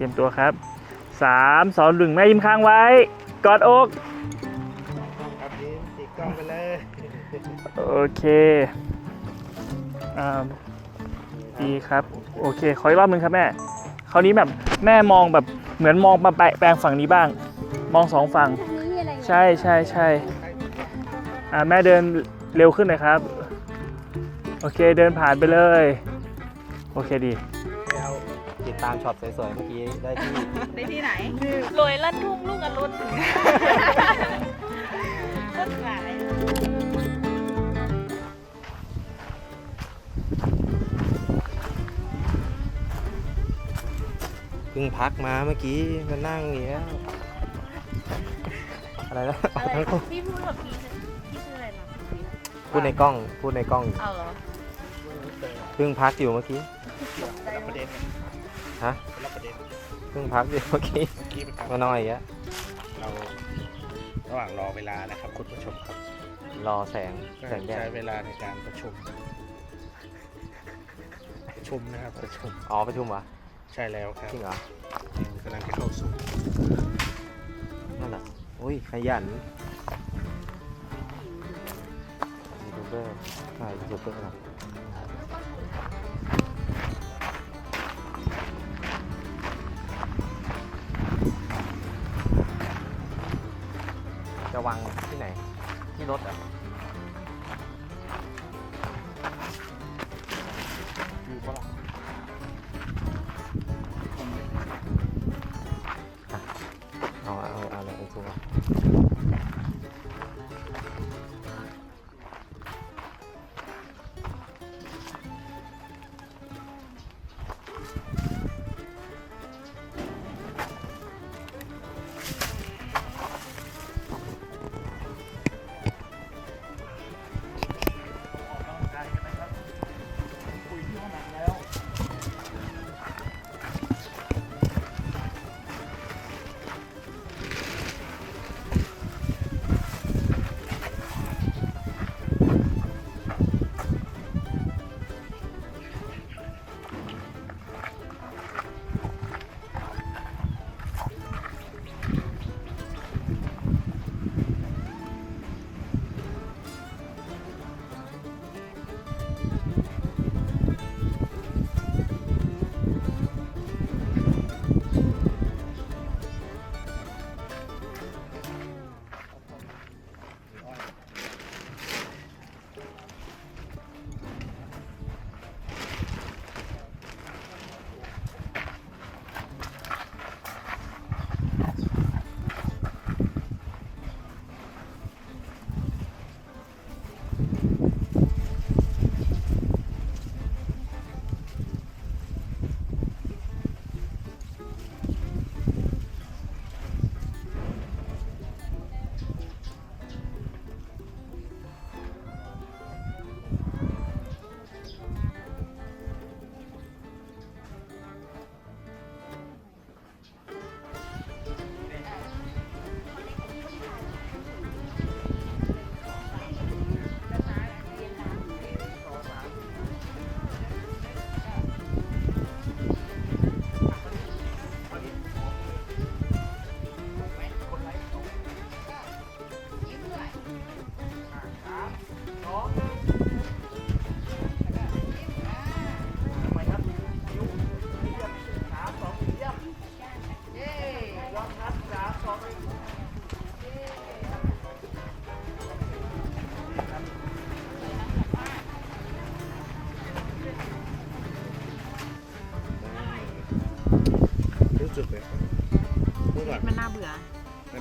รียมตัวครับสามสองหนึ่งแม่ยิ้มค้างไว้ กอดอก ครับยิ้มติดกล้องไปเลยโอเคอ่าดีครับ โอเค ขออีกรอบหนึงครับแม่ คราวนี้แบบแม่มองแบบเหมือนมองมาแปะแปลงฝั่งนี้บ้าง มองสองฝั่งทางนี้อะไรอย่างเงี้ยใช่ใช่ใช่อ่าแม่เดินเร็วขึ้นหน่อยครับ โอเคเดินผ่านไปเลย โอเคดีเรา ติดตามช็อตสวยๆเมื่อกี้ได้ที่ ได้ที่ไหนรวยลั่นทุ่งลูกอรุณต้นขายเพิ่งพักมาเมื่อกี้มานั่งอย่างเงี้ยอะไรนะเอาทั้งคู่พี่พูดกับพี่พี่ชื่ออะไรนะพูดในกล้องพูดในกล้องเอาเหรอเพิ่งพักอยู่เมื่อกี้รับประเด็น ฮะรับประเด็นเพิ่งพักอยู่เมื่อกี้เมื่อกี้เป็นการมาหน่อยอย่างเงี้ยเราระหว่างรอเวลานะครับ คุณผู้ชมครับรอแสงก็แสงแดใช้ดเวลาในการประชุมประชุมนะครับประชุมอ๋อประชุมเหรอใช่แล้วครับจริงเหรอกำลังจะเข้าสู่นั่นเหรออุ้ยขยันยูทูบเบอร์ใช่ยูทูบเบอร์นะ จะวางที่ไหน ที่รถเหรอะอยู่ปะล่ะเอาเอาเอาอะไรไอ้ตัว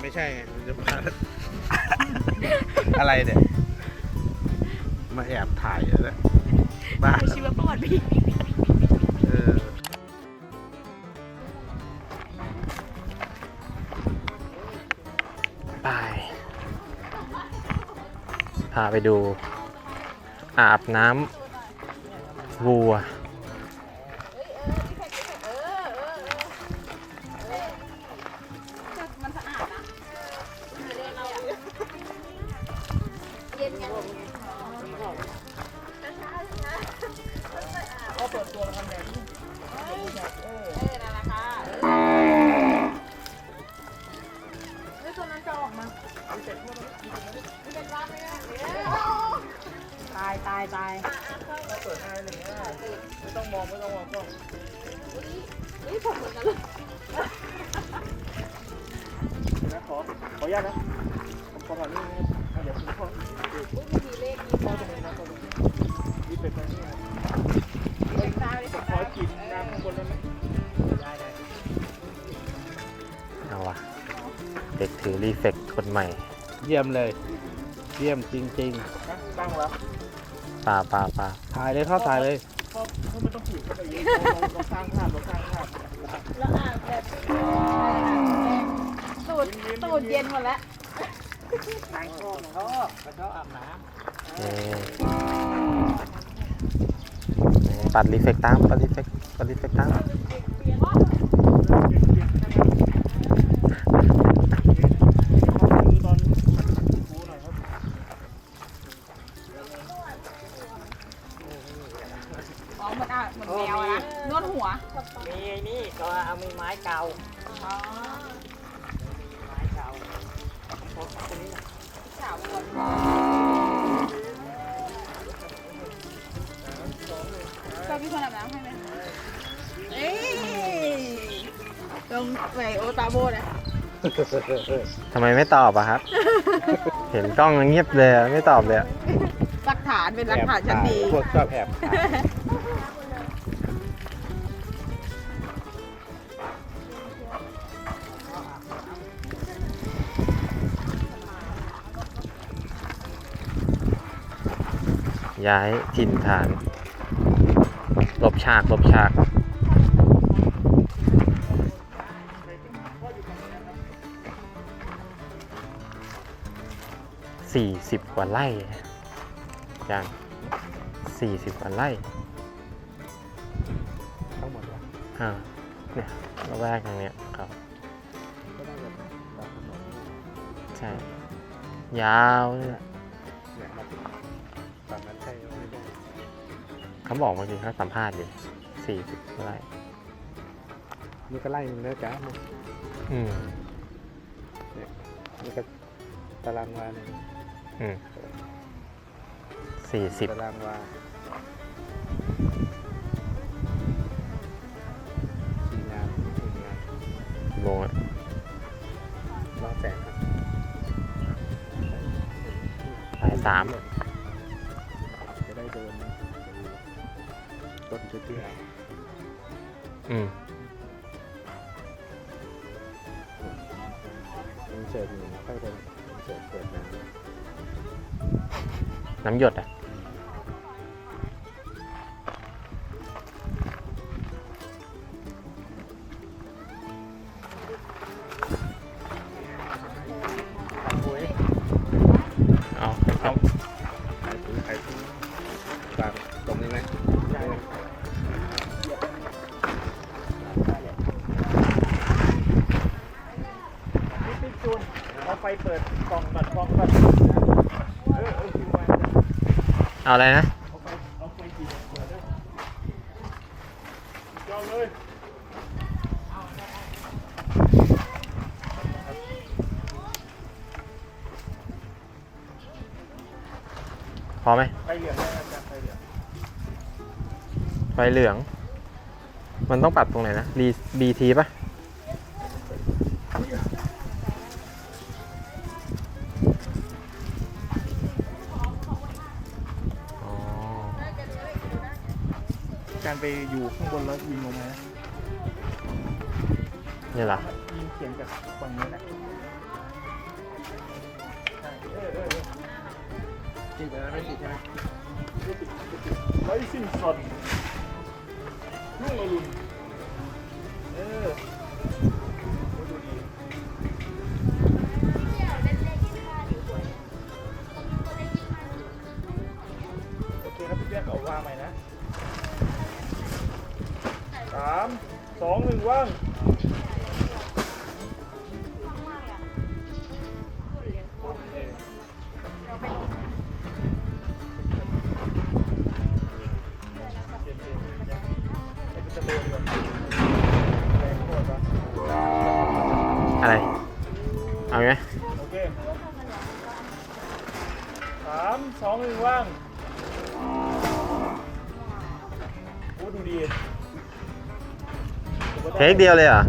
ไม่ใช่ไงมันจะมาอะไรเนี่ย มาแอบถ่ายแล้วบ้าชีวประวัติพี่เออไปพาไปดู อาบน้ำวัว องไม่ต้องมองกล้องนี่ผมเหมือนกันเลยเดี๋ยวนะขอขออนุญาตนะผมขอก่อนนี่นะอะเดี๋ยวผมขออุ้ยมันมีเลขนี้ขอตรงนี้นะขอตรงนี้นี่เป็นตรงนี้นะเลขตาเลขผมขตาอกินน้ำข้างบนได้ไหมได้ได้เอาวะเด็กถือรีเฟกคนใหม่ เยี่ยมเลย เยี่ยมจริงนะตั้งแล้วปลาปลาปลาๆถ่ายเลยเข้าถ่ายเลย แล้วอ่านแบบตูดตูดเย็นหมดแล้วทางช่องเขาเขาอ่อปัดรีเฟกตามปัดรีเฟกปัดรีเฟกตาม ตอนดูหน่อยครับ อ๋อเหมือนอะเหมือนแมวอะนะนวดหัว มีไอ้นี่ก็ เอามีไม้เกาอ๋อไม้เกาสาววนชอบพี่คนอาบน้ำให้ไหมเอ้ยลงไหนโอตาโบนะทำไมไม่ตอบอะครับ เห็นกล้องเงียบเลยอะไม่ตอบเลยอะ หลักฐานเป็นหลักฐานชั้นดี พวกชอบแอบถ่าย ย้ายถิ่นฐานหลบฉากหลบฉากสี่สิบกว่าไร่อย่างสี่สิบกว่าไร่ทั้งหมดวะอ่าเนี่ยระแวกทางเนี้ยครับใช่ ยาวเนี่ย เขาบอกเมื่อกี้เขาสัมภาษณ์อยู่สี่สิบไร่นี่ก็ไล่มึงแล้วจ้าอืมนี่ก็ตารางวาเนี่ยอืมสี่สิบตารางวาสี่งานสี่งานกี่โมงอะร้อยแสนครับบ่ายสาม เตี้ยอืมๆอินเสิร์ตอยู่ค่อยเดินอินเสิร์ตเปิดน้น้ำหยดอะ เอาอะไรนะพอไหมไฟเหลืองไฟเหลืองไฟเหลือง มันต้องปรับตรงไหนนะ B BT ป่ะ การไปอยู่ข้างบนแล้วยิงลงมานะนี่เหรอยิงเขียนจากฝั่งนี้นะใช่เออเออเออติดไปแล้วไม่ติดใช่ไหมไรซิ่งสดลูกอรุณ เทคเดียวเลยเหรอ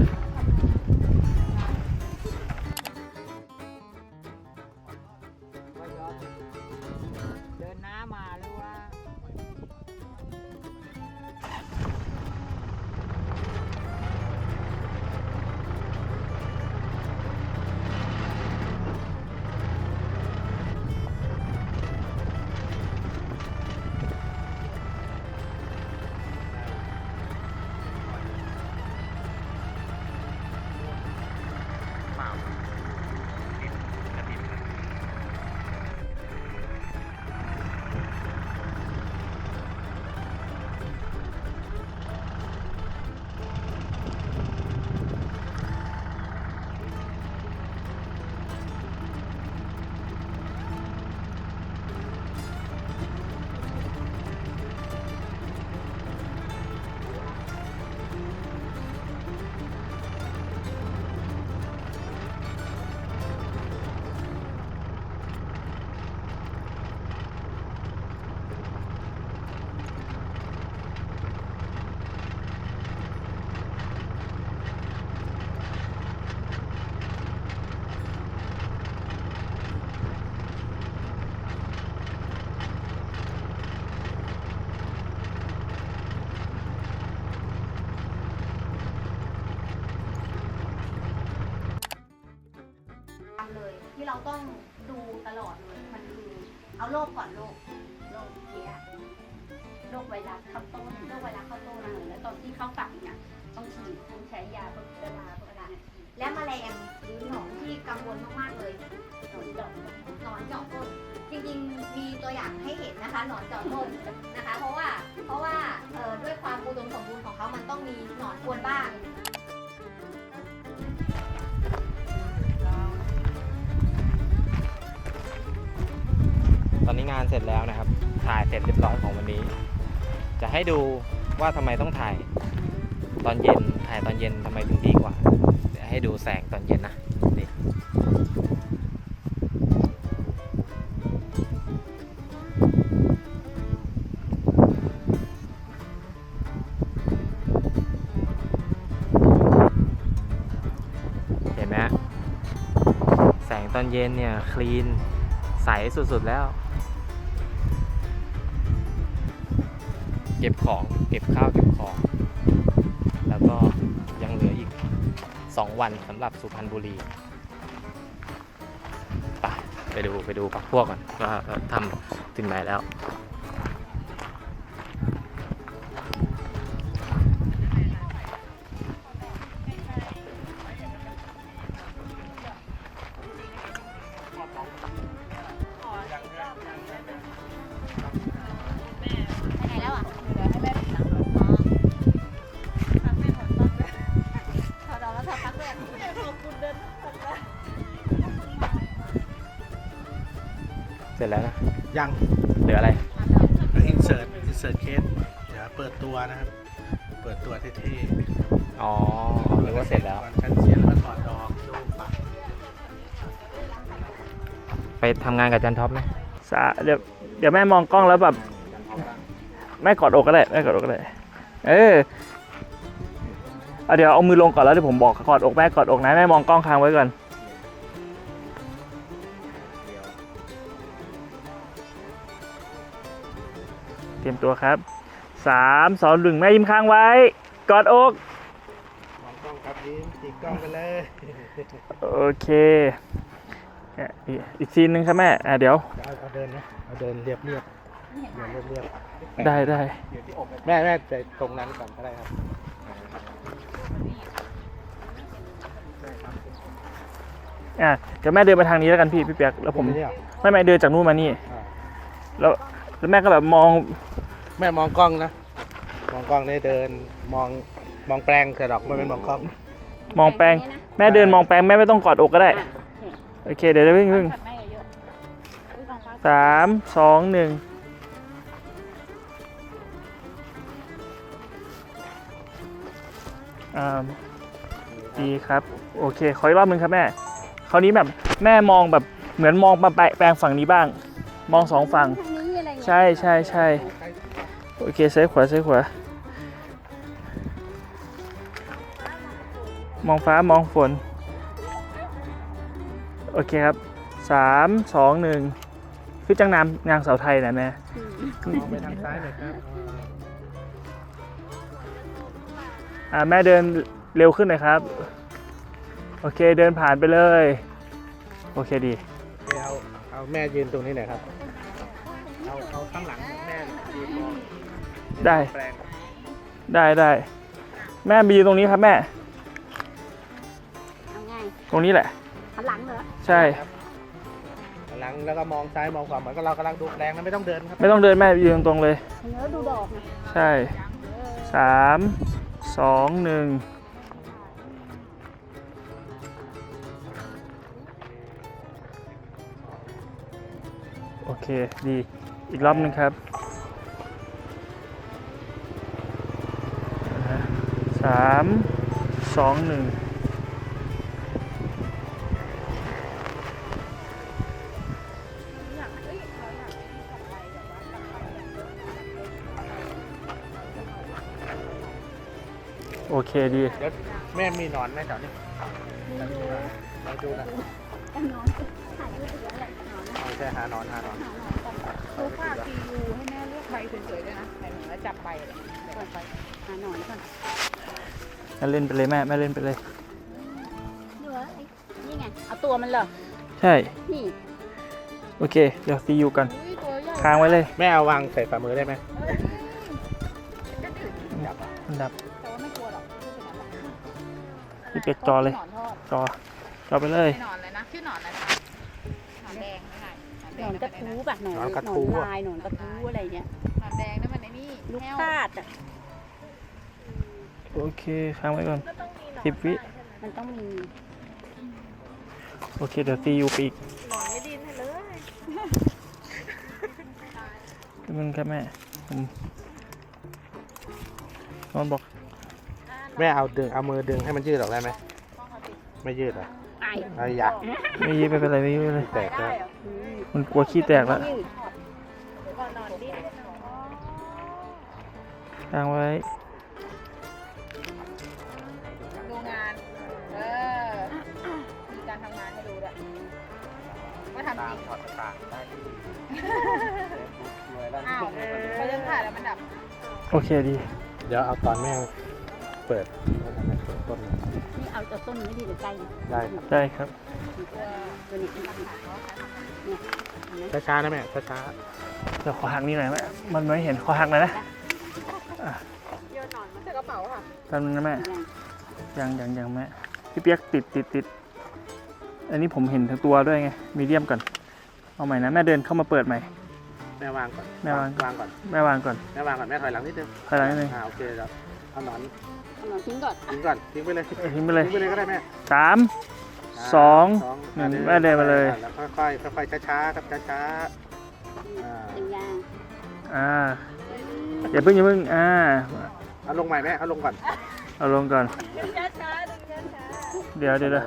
ตัวอย่างให้เห็นนะคะหนอนเจาะต้นนะคะ เพราะว่าเพราะว่าด้วยความอุดมสมบูรณ์ของเขามันต้องมีหนอนกวนบ้างตอนนี้งานเสร็จแล้วนะครับ ถ่ายเสร็จเรียบร้อยของวันนี้ จะให้ดูว่าทำไมต้องถ่ายตอนเย็น ถ่ายตอนเย็นทำไมถึงดีกว่า เดี๋ยวให้ดูแสงตอนเย็นนะ อนเย็นเนี่ยคลีนใสสุดๆแล้ว เก็บของเก็บข้าวเก็บของ แล้วก็ยังเหลืออีก 2 วันสำหรับสุพรรณบุรีไปไปดูไปดูพักพวกก่อนว่าทำถึงไหนแล้ว ไปทำงานกับจันท็อปไหมสาเดี๋ยวเดี๋ยวแม่มองกล้องแล้วแบบแม่กอดอกก็ได้แม่กอดอกก็ได้เออเอาเดี๋ยวเอามือลงก่อนแล้วเดี๋ยวผมบอกกอดอกแม่กอดอกนะแม่มองกล้องค้างไว้ก่อนเตรียมตัวครับสามสองหนึ่งแม่ยิ้มค้างไว้ กอดอกมองกล้องครับยิ้มตีกล้องกันเลย โอเค อะอีกอีกซีนหนึ่งครับแม่อะเดี๋ยวเอาเอาเดินนะเอาเดินเรียบเรียบเดินเรียบเรียบได้ได้แม่แม่ไปตรงนั้นก่อนก็ได้ครับอะเดี๋ยวแม่เดินไปทางนี้แล้วกันพี่พี่เปียกแล้วผมเนี่ยไม่ไม่เดินจากนู่นมานี่ อ่าแล้วแล้วแม่ก็แบบมองแม่มองกล้องนะ มองกล้องได้เดินมองมองแปลงแต่ดอกไม่เป็นมองกล้องมองแปลง แม่เดินมองแปลงแม่ไม่ต้องกอดอกก็ได้ โอเค เดี๋ยวจะวิ่งวิ่งขัดแม่สงสามสองหนึ่งอ่าดีครับ โอเคคอยรอบหนึงครับแม่ คราวนี้แบบแม่มองแบบเหมือนมองมาแปะแปลงฝั่งนี้บ้าง มองสองฝั่งใช่ใช่ใช่โอเคซ้ายขวาซ้ายขวามองฟ้ามองฝน โอเคครับสามสองหนึ่งคือจังนามงางเสาไทยนะแม่มองไปทางซ้ายหน่อยครับอ่าแม่เดินเร็วขึ้นหน่อยครับ โอเคเดินผ่านไปเลย โอเคดี เอาเอาแม่ยืนตรงนี้หน่อยครับ เอาเอาข้างหลังแม่ยืนมองได้ แปลงได้ได้แม่มายืนตรงนี้ครับแม่ เอาไง ตรงนี้แหละ หันหลังเหรอใช่หลังแล้วก็มองซ้ายมองขวาเหมือนกับเรากำลังดูแปลงนะไม่ต้องเดินครับไม่ต้องเดินแม่ยืนตรงๆเลย เนื้อดูดอกนะใช่สามสองหนึ่งโอเค ดีอีกรอบหนึ่งครับสามสองหนึ่ง โอเคดี เดี๋ยวแม่มีหนอนไหมแถวนี้เราดูนะแต่นอนถ่ายรูปเยอะแหละนอนเอาใช่หาหนอนหาหนอนดูฝากซียูให้แม่เลือกใบสวยๆด้วยนะหมายถึงว่าจับใบเลยเดี๋ยวไปหาหนอนก่อนแม่เล่นไปเลยแม่แม่เล่นไปเลยเหลือไอ้นี่ไง เอาตัวมันเหรอ ใช่ นี่โอเค เดี๋ยวซียูกันอุ้ยตัวใหญ่ค้างไว้เลย แม่เอาวางใส่ฝ่ามือได้ไหมอันดับแต่ว่าไม่กลัวหรอก ไม่เป็นไรพี่เป็กจอเลย หนอนทอดจอ จอไปเลยไม่หนอนเลยนะชื่อหนอนอะไรนะหนอนแดงไม่ใช่หนอนหแดนงอนกระนั่นทูมันป่ะหนอนหนอนกระหนอทูนอะ ลายหนอนกระทูอะไรเงี้ยหนอนแดงนั่นมันไอ้นี่ลูกแห้ว คาดอะโอเค ค้างไว้ก่อนสิบวิ มันต้องมีโอเค เดี๋ยวซียูไปอีกหนอนไม่ดินให้เลยมึงครับแม่ผมนอนบอก แม่เอาดึงเอามือดึงให้มันยืดออกได้ไหมไม่ยืดเหรอะไอไอ้ยะไม่ยิ้มไม่เป็นไรไม่ยิ้มไม่เป็นไรแตกแล้วอืมมันกลัวขี้แตกแล้วยืดก่อนนอนดิ้นค้างไว้ดูงานเออมีการทำงานให้ดูด้วยว่าทำจตามริงถอดตางได้ที่รวยแล้วอ้าวเขาจะถ่ายแล้วมันดับ โอเคดี เดี๋ยวเอาตอนแม่ เปิดเปิดต้นนี่เอาตัวต้นนี้ดีหรือไกลได้ครับได้ครับตัวนี้เป็นเนี่ยช้าๆนะแม่ช้าเดี๋ยวขอหักนี่หน่อยแม่มันไม่เห็นขอหักหน่อยนะโยนหนอนมาใส่กระเป๋าค่ะแป๊บนึงนะแม่อย่างยังยังยังแม่พี่เปียกติดติดติดอันนี้ผมเห็นทั้งตัวด้วยไงมีเดียมก่อนเอาใหม่นะแม่เดินเข้ามาเปิดใหม่ๆแม่วางก่อนแม่วางวางก่อนแม่วางก่อนแม่วางก่อนแม่ถอยหลังนิดนึงถอยหลังนิดนึงอ่าโอเคแล้วเอาหนอน เอาหนอนทิ้งก่อนทิ้งก่อนทิ้งไปเลยเออทิ้งไปเลยทิ้งไปเลยก็ได้แม่สามสองหนึ่งแม่เดินมาเลยแล้วค่อยๆค่อยๆช้าๆครับช้าอ่าเป็นยางอ่าอย่าเพิ่งอย่าเพิ่งอ่าๆเอาลงใหม่แม่เอาลงก่อนเอาลงก่อนเดี๋ยวเดี๋ยวเดี๋ยว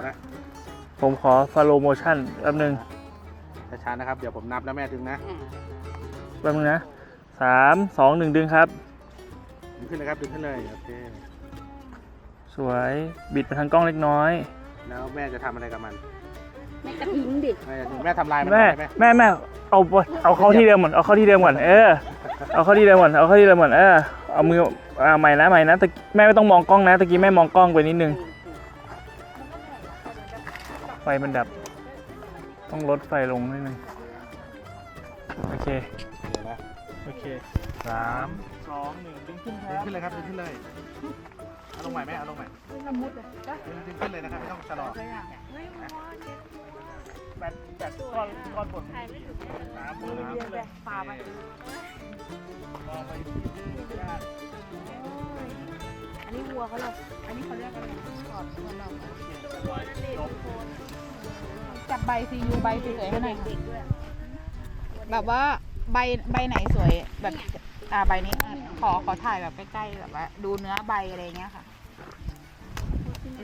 ผมขอฟาโลโมชั่นแป๊บนึงช้าๆนะครับ เดี๋ยวผมนับแล้วแม่ดึงนะอ่าแป๊บนึงนะสามสองหนึ่งดึงครับ ดึงขึ้นเลยครับดึงขึ้นเลยโอเค สวยบิดไปทางกล้องเล็กน้อยแล้วแม่จะทำอะไรกับมันแม่กระทิ้งดิแม่จะแม่ทำลายมันแม่ได้ไหมแม่แม่เอาเอาเข้าที่เดิมก่อนเอาเข้าที่เดิมก่อนเออเอาเข้าที่เดิมก่อนเอาเข้าที่เดิมก่อนเออเอามือเอาใหม่นะใหม่นะตะกี้แม่ไม่ต้องมองกล้องนะตะกี้แม่มองกล้องไปนิดนึงไฟมันดับ ต้องลดไฟลงนิดนึงโอเคเดี๋ยวนะโอเคสามสองหนึ่งดึงขึ้นคดึงรับขึ้นเลยครับดึงขึ้นเลยเอา ลงใหม่แม่เอาลงใหม่ละมุดเลยจ้ะดึงดึงขึ้นเลยนะครับไม่ต้องชะลอตัวอย่างแบตแบตก้อนก้อนบนสามมือขึ้นเลยปลาไปมองไปอันนี้วัวเขาเลยอันนี้เขาเรียกอะไรกอดตัวเราจับใบซียูใบสวยๆให้หน่อยค่ะแบบว่าใบใบไหนสวยแบบอ่าใบนี้อะขอขอถ่ายแบบใกล้ๆแบบว่าดูเนื้อใบอะไรเงี้ยค่ะ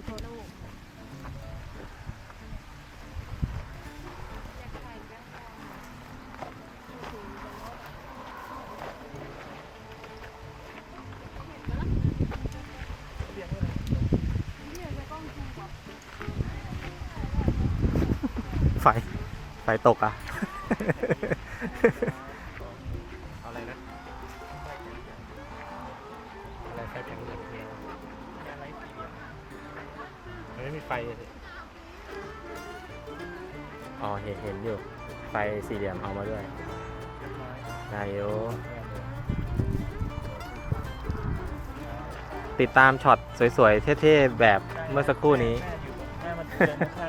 ทั่วโลกไฟ ไฟตกอะ สี่เหลี่ยมเอามาด้วยได้ยู่ติดตามช็อตสวยๆ เท่ๆ แบบเมื่อสักครู่นี้ แม่มันเดินข้าง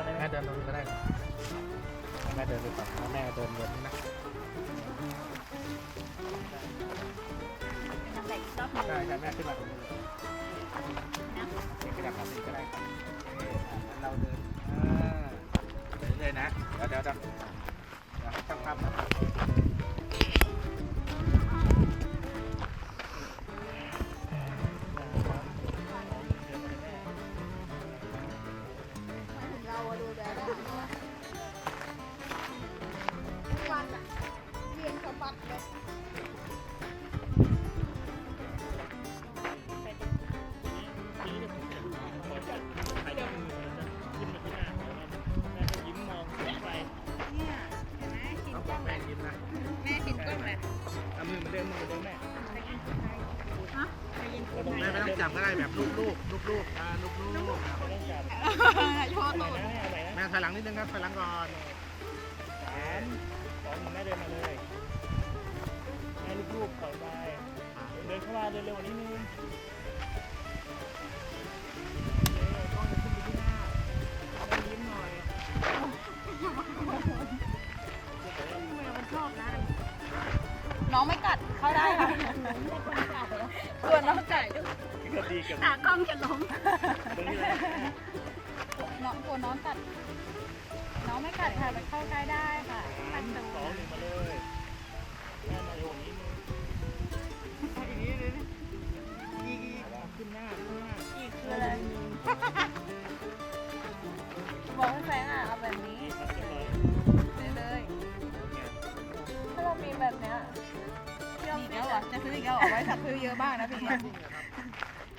จับก็ได้แบบลูกลูกลูกลูกอ่าลูกลูกไม่ต้องจับโชว์อะไรตูดนะอะไรนะแม่ถอยหลังนิดนึงครับถอยหลังก่อนสามสองหนึ่งแม่เดินมาเลยแม่ลูกๆปล่อยไปเดินเข้ามาเดินเร็วกว่านี้นึง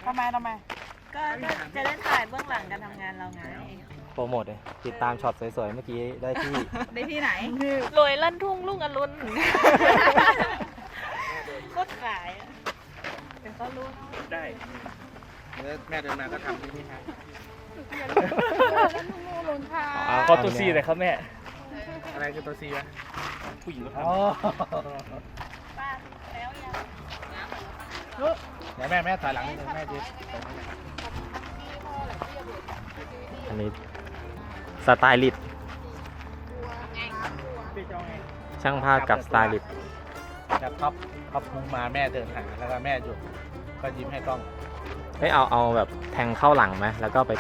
ทำไมทำไม ก็ก็จะได้ถ่ายเบื้องหลังการทำงานเราไงโปรโมทเลยติดตามช็อตสวยๆ เมื่อกี้ได้ที่ได้ที่ไหนรวยลั่นทุ่งลุงอรุณโคตรขายอะเดี๋ยวเขารู้ได้แล้วแม่เดินมาก็ทำที่นี่ฮะแล้วลุงลุงค่ะอ๋อขอตัวซีเลยครับแม่ อะไรคือตัวซีวะผู้หญิงก็ทอ๋อป้าแล้วยัง เดี๋ยวแม่แม่ถอยหลังนิดนึงแม่ดิตรงนี้นะอันนี้สไตลิสต์ำพี่เจ้าไงช่างภาพกับสไตลิสต์จะท็อปท็อปพุงมาแม่เดินหาแล้วก็แม่หยุดก็ยิ้มให้กล้องเฮ้ยเอาเอาแบบแทงเข้าหลังไหมแล้วก็ไป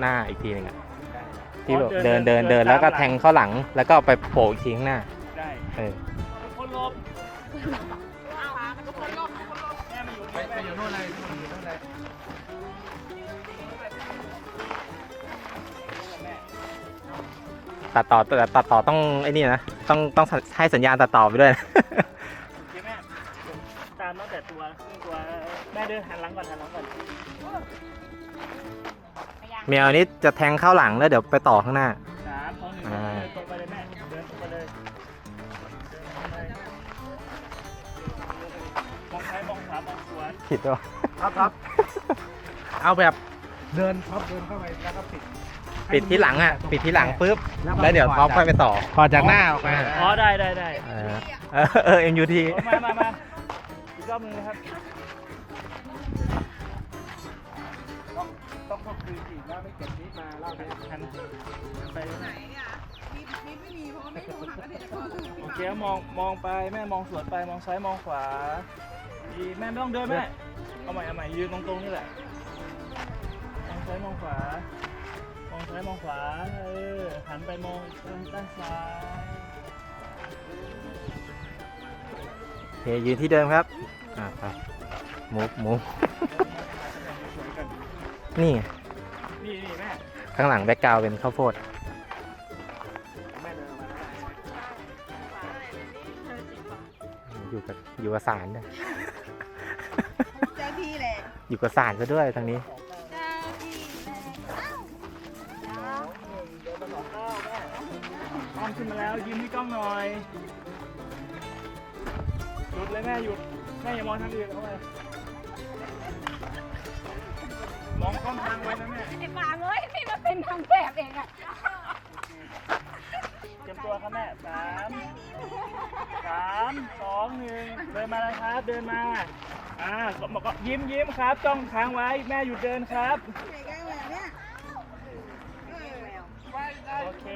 หน้าอีกทีหนึงอะได้ที่แบบเดินเดินเดินแล้วก็แทงเข้าหลัง แล้วก็ไปโผล่อีกทีข้างหน้าได้เออ คนลบแม่มาอยู่ ไปไปอยู่โน่นเลยอยู่โน่นเลยตัดต่อแต่ตัดต่อต้องไอ้นี่นะต้องต้องให้สัญญาณตัดต่อไปด้วยนะโอเคแม่ผมตามตั้งแต่ตัวครึ่งตัวแม่เดินหันหลังก่อนหันหลังก่อนเมียวนี้จะแทงเข้าหลังแล้วเดี๋ยวไปต่อข้างหน้า ผิดด้วยท็อปท็อปเอาแบบเดินท็อปเดินเข้าไปแล้วก็ปิดปิดที่หลังอะ ปิดที่หลังปุ๊บแล้วเดี๋ยวท็อปค่อยไปต่อพอจากหน้าออกมาอ๋อได้ได้ได้เออเออเออ MUT มามามาอีกรอบหนึงนะครับต้องต้องต้องคืนอีกแล้วไม่เก็บนี้มาเล่าเนี่ยหันไปไหนเนี่ยมีมีไม่มีเพราะว่าไม่รู้หาเกษตรกรโอเคมองมองไปแม่มองสวนไปมองซ้ายมองขวา ดีแม่ไม่ต้องเดินแม่ เอาใหม่เอาใหม่ยืนตรงๆนี่แหละ มองซ้ายมองขวา มองซ้ายมองขวา เออ หันไปมองด้านซ้าย โอเคยืนที่เดิมครับ อ่าไปมูฟมูฟสวยกันนี่ไงนี่นี่แม่ ข้างหลังแบ็กกราวเป็นข้าวโพด แม่เดินมาอยู่กับอยู่กับสารด้วยเจ้าที่แหละ อยู่กับสารซะด้วยทางนี้เจ้อมาสองเก้าแม่ำขึ้นมาแล้วยิ้มให้กล้องหน่อยหยุดเลยแม่หยุดแม่อย่ามองทางอื่นเอาไว้มองกล้องทางไว้นะแม่ไอ้มาเอ้ยนี่มันเป็นทางแบบเองอะเตรียมตัวครับแม่สามสามสองหนึ่งเดินมาเลยครับ เดินมา อ่าก็บอกก็ยิ้มยิ้มครับจ้องค้างไว้แม่หยุดเดินครับ โอเค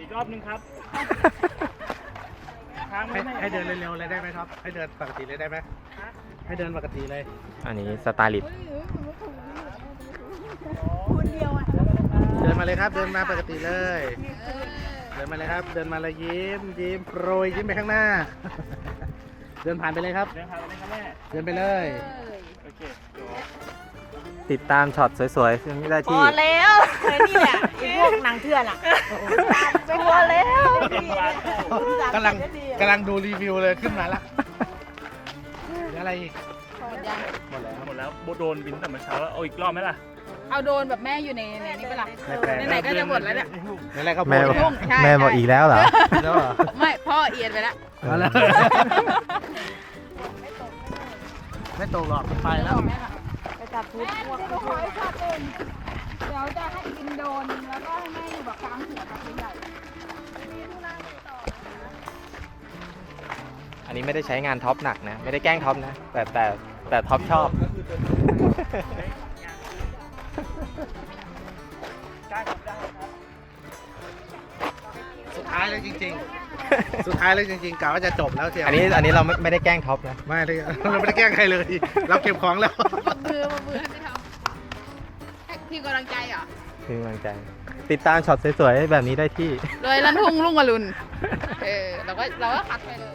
อีกรอบหนึงครับค้างไว้ให้แม่ให้เดินเร็วๆเลยได้ไหมครับ ให้เดินปกติเลยได้ไหมให้เดินปกติเลย อันนี้สไตลิสต์เดินมาเลยครับ เดินมาปกติเลย เดินมาเลยครับ เดินมาเลยยิ้มยิ้มโปรยยิ้มไปข้างหน้า เดินผ่านไปเลยครับ เดินทางไปเลยครับแม่ เดินไปเลย โอเคติดตามช็อตสวยๆซึ่งได้พที่ อแล้วไอ้นี่แหละไอ้พวกหนังเถื่อนอะพอแล้วเตรียมวางเข้ากำลังกำลังดูรีวิวเลยขึ้นมาละเหลืออะไรอีกหมดยังหมดแล้วหมดแล้วโบโดนบินแต่เมื่อเช้าแล้วเอาอีกรอบไหมล่ะ เอาโดนแบบแม่อยู่ในในนี้ไปะละไหนๆก็จะหมดแล้วเนี่ยเหลืออะไรครับแม่บอกยุ่งใช่ แม่บอกใช่อีกแล้วเหรอ แล้วเหรอไม่พ่อเอียนไปแล้วเอาละไม่ตกหรอกไปแล้ว ไปจับพุทธพวกเดี๋ยวขอให้ช็อตเองเดี๋ยวจะให้กินโดน แล้วก็ให้แม่อยู่แบบกลางหัวกับใหญ่อันนี้ไม่ได้ใช้งานท็อปหนักนะ ไม่ได้แกล้งท็อปนะ แต่แต่แต่ท็อปชอบสุ จริง ๆ สุดท้ายเลยจริงๆกะว่าจะจบแล้วเชียวอันนี้อันนี้เราไม่ไม่ได้แกล้งท็อปนะ ไม่เลยเราไม่ได้แกล้งใครเลย เราเก็บของแล้วๆมามือมามือให้ไม่ทำให้ทีมกำลังใจเหรอคือกำลังใจ ติดตามช็อตสวยๆ แบบนี้ได้ที่ เลยลันทุ่งลุงอรุณ เออเราก็เราก็คัดไปเลย